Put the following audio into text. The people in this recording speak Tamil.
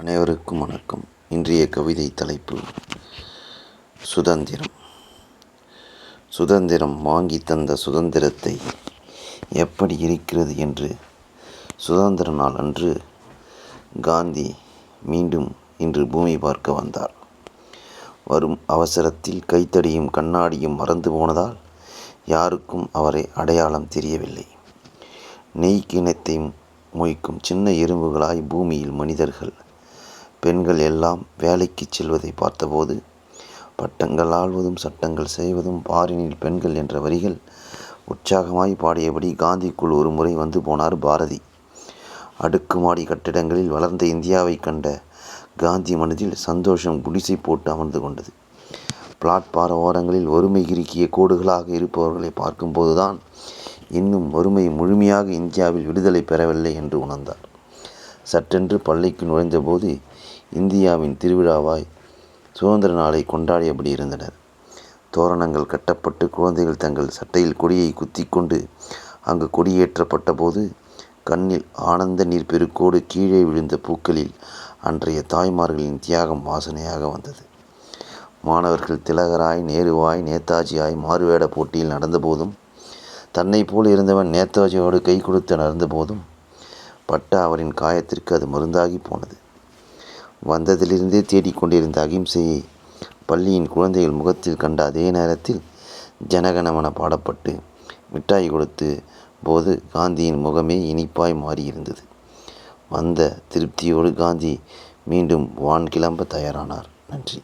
அனைவருக்கும் வணக்கம். இன்றைய கவிதை தலைப்பு சுதந்திரம். சுதந்திரம் வாங்கி தந்த சுதந்திரத்தை எப்படி இருக்கிறது என்று சுதந்திர நாள் அன்று காந்தி மீண்டும் இன்று பூமி பார்க்க வந்தார். வரும் அவசரத்தில் கைத்தடியும் கண்ணாடியும் மறந்து போனதால் யாருக்கும் அவரை அடையாளம் தெரியவில்லை. நெய் கிணத்தை மொய்க்கும் சின்ன எறும்புகளாய் பூமியில் மனிதர்கள் பெண்கள் எல்லாம் வேலைக்கு செல்வதை பார்த்தபோது பட்டங்கள் ஆள்வதும் சட்டங்கள் செய்வதும் பாரினில் பெண்கள் என்ற வரிகள் உற்சாகமாய் பாடியபடி காந்திக்குள் ஒரு முறை வந்து போனார் பாரதி. அடுக்குமாடி கட்டிடங்களில் வளர்ந்த இந்தியாவை கண்ட காந்தி மனதில் சந்தோஷம் குடிசை போட்டு அமர்ந்து கொண்டது. பிளாட்பார ஓரங்களில் வறுமை இறுக்கிய கோடுகளாக இருப்பவர்களை பார்க்கும்போதுதான் இன்னும் வறுமை முழுமையாக இந்தியாவில் விடுதலை பெறவில்லை என்று உணர்ந்தார். சட்டென்று பள்ளிக்கு நுழைந்தபோது இந்தியாவின் திருவிழாவாய் சுதந்திர நாளை கொண்டாடியபடி இருந்தனர். தோரணங்கள் கட்டப்பட்டு குழந்தைகள் தங்கள் சட்டையில் கொடியை குத்தி கொண்டு அங்கு கொடியேற்றப்பட்ட போது கண்ணில் ஆனந்த நீர் பெருக்கோடு கீழே விழுந்த பூக்களில் அன்றைய தாய்மார்களின் தியாகம் வாசனையாக வந்தது. மாணவர்கள் திலகராய் நேருவாய் நேதாஜியாய் மாறுவேட போட்டியில் நடந்தபோதும் தன்னை போல் இருந்தவன் நேதாஜியோடு கை கொடுத்து நடந்தபோதும் பட்ட அவரின் காயத்திற்கு அது மருந்தாகி போனது. வந்ததிலிருந்தே தேடிக்கொண்டிருந்த அகிம்சையை பள்ளியின் குழந்தைகள் முகத்தில் கண்ட அதே நேரத்தில் ஜனகணமன பாடப்பட்டு மிட்டாய் கொடுத்து போது காந்தியின் முகமே இனிப்பாய் மாறியிருந்தது. வந்த திருப்தியோடு காந்தி மீண்டும் வான் கிளம்ப தயாரானார். நன்றி.